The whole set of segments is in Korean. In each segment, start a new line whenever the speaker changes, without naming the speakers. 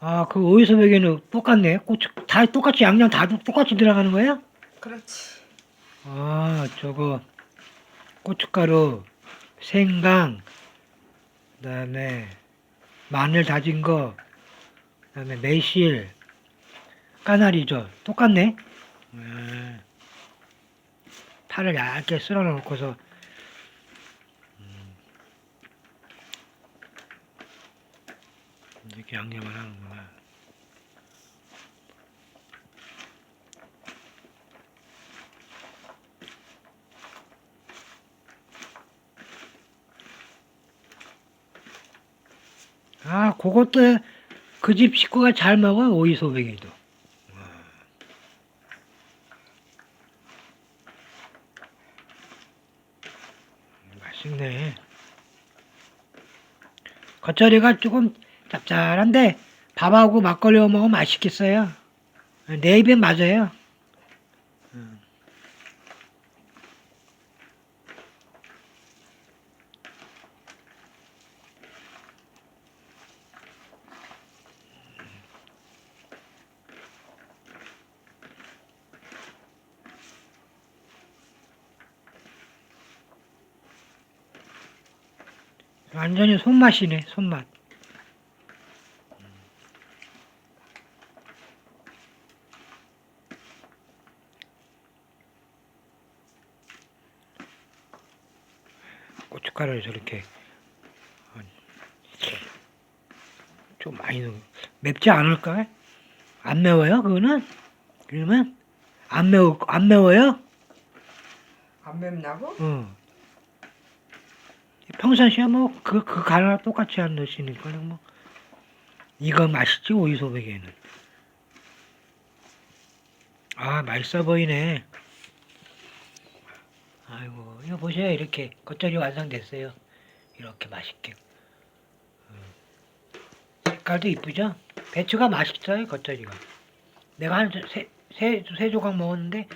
아, 그 오이소백에는 똑같네. 고추, 다 똑같이 양념 다 똑같이 들어가는 거야?
그렇지.
아, 저거 고춧가루, 생강, 그다음에 마늘 다진 거, 그다음에 매실, 까나리죠. 똑같네. 음. 파를 얇게 썰어 놓고서 이렇게 양념을 하는구나. 아, 그것도 그 집 식구가 잘 먹어, 오이소백이도. 맛있네. 겉절이가 조금 짭짤한데 밥하고 막걸리 먹으면 맛있겠어요. 내 입에 맞아요. 음. 완전히 손맛이네, 손맛. 고춧가루를 저렇게 어, 좀 많이 넣어. 맵지 않을까? 안 매워요, 그거는? 그러면 안 매워 안 매워요?
안 맵냐고?
어. 평상시에 뭐그 그 간을 똑같이 안 넣으시니까 뭐 이거 맛있지 오이소백에는. 아 맛있어 보이네. 이거 보세요 이렇게 겉절이 완성됐어요. 이렇게 맛있게. 음. 색깔도 이쁘죠? 배추가 맛있어요 겉절이가. 내가 한 세 세 세 조각 먹었는데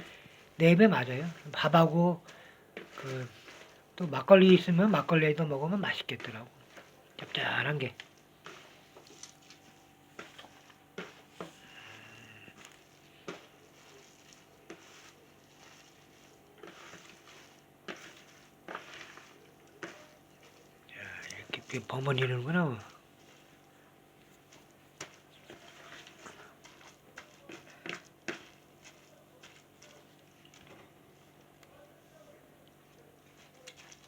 네 입에 맞아요. 밥하고 그 또 막걸리 있으면 막걸리에도 먹으면 맛있겠더라고. 짭짤한 게. 버무리는구나.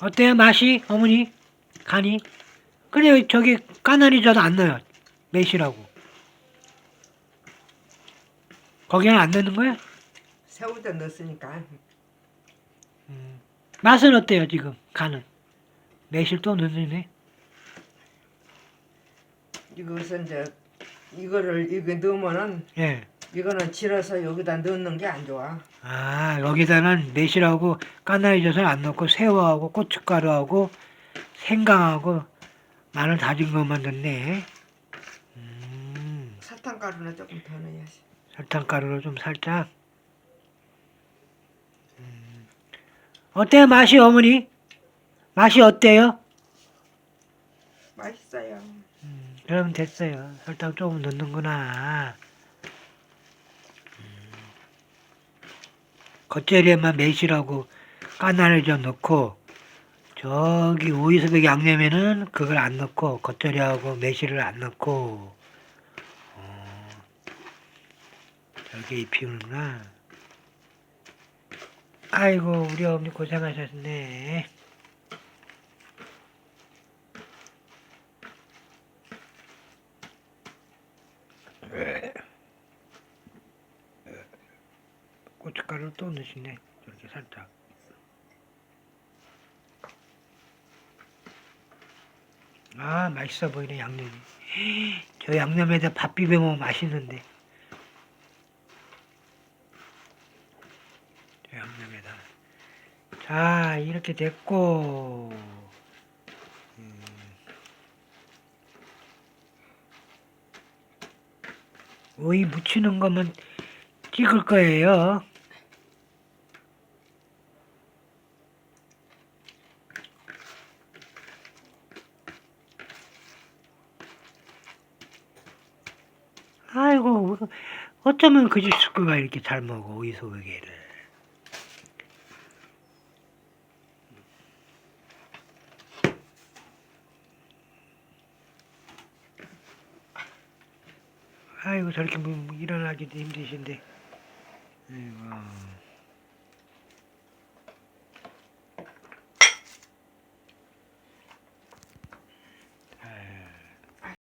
어때요 맛이 어머니 간이 그래 저기 까나리젓 안 넣어요 매시라고 거기는 안 넣는 거야?
새우도 넣었으니까.
음. 맛은 어때요 지금 간은 매실 또 넣느네
이것은 이제 이거를 이거 넣으면은
예.
이거는 질어서 여기다 넣는 게 안 좋아.
아 여기다는 매실하고 까나리젓을 안 넣고 새우하고 고춧가루하고 생강하고 마늘 다진 것만 넣네 음.
사탕가루는 조금 더 넣어야지.
설탕가루를 좀 살짝. 음. 어때요 맛이 어머니? 맛이 어때요?
맛있어요.
음, 그러면 됐어요. 설탕 조금 넣는구나. 음. 겉절이에만 매실하고 까나리젓 넣고 저기 오이소백 양념에는 그걸 안 넣고 겉절이하고 매실을 안 넣고 어, 저기 입히는구나. 아이고 우리 어머니 고생하셨네. 고춧가루를 또 넣으시네. 이렇게 살짝. 아, 맛있어 보이네, 양념이. 저 양념에다 밥 비벼 먹으면 맛있는데. 저 양념에다. 자, 이렇게 됐고. 음. 오이 무치는 거면 찍을 거예요. 아이고 어쩌면 그 집 식구가 이렇게 잘 먹어 오이소고기를. 아이고 저렇게 뭐 일어나기도 힘드신데. 아이고.